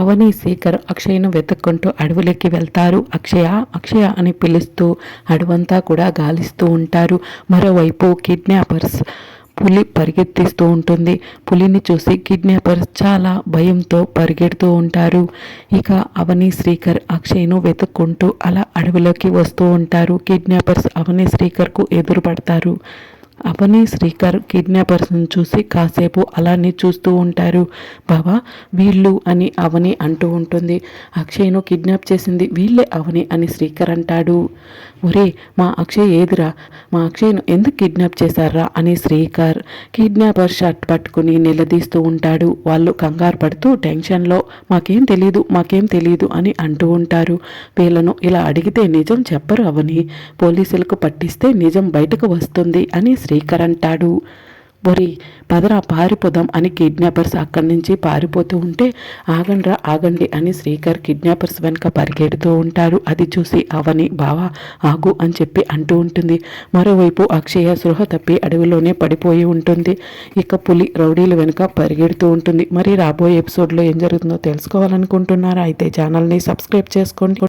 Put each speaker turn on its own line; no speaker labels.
అవని శేఖర్ అక్షయ్ను వెతుక్కుంటూ అడవులకి వెళ్తారు. అక్షయ అక్షయ అని పిలుస్తూ అడవంతా కూడా గాలిస్తూ ఉంటారు. మరోవైపు కిడ్నాపర్స్ పులి పరిగెత్తిస్తూ ఉంటుంది. పులిని చూసి కిడ్నాపర్స్ చాలా భయంతో పరిగెడుతూ ఉంటారు. ఇక అవని శ్రీకర్ అక్షయ్ను వెతుక్కుంటూ అలా అడవిలోకి వస్తూ ఉంటారు. కిడ్నాపర్స్ అవని శ్రీకర్కు ఎదురుపడతారు. అవని శ్రీకర్ కిడ్నాపర్స్ని చూసి కాసేపు అలానే చూస్తూ ఉంటారు. బాబా వీళ్ళు అని అవని అంటూ ఉంటుంది. అక్షయ్ను కిడ్నాప్ చేసింది వీళ్ళే అవని అని శ్రీకర్ అంటాడు. ఒరే మా అక్షయ్ ఏదిరా? మా అక్షయ్ను ఎందుకు కిడ్నాప్ చేశారా అని శ్రీకర్ కిడ్నాపర్ షర్ట్ పట్టుకుని నిలదీస్తూ ఉంటాడు. వాళ్ళు కంగారు పడుతూ టెన్షన్లో మాకేం తెలీదు మాకేం తెలీదు అని అంటూ ఉంటారు. వీళ్ళను ఇలా అడిగితే నిజం చెప్పరు అవని. పోలీసులకు పట్టిస్తే నిజం బయటకు వస్తుంది అని శ్రీకర్ అంటాడు. ఒరి పదరా పారిపోదాం అని కిడ్నాపర్స్ అక్కడి నుంచి పారిపోతూ ఉంటే ఆగండ్రా ఆగండి అని శ్రీకర్ కిడ్నాపర్స్ వెనుక పరిగెడుతూ ఉంటారు అది చూసి అవని బావా ఆగు అని చెప్పి అంటూ ఉంటుంది. మరోవైపు అక్షయ సృహ తప్పి అడవిలోనే పడిపోయి ఉంటుంది. ఇక పులి రౌడీల వెనుక పరిగెడుతూ ఉంటుంది. మరి రాబోయే ఎపిసోడ్లో ఏం జరుగుతుందో తెలుసుకోవాలనుకుంటున్నారా? అయితే ఛానల్ని సబ్స్క్రైబ్ చేసుకోండి.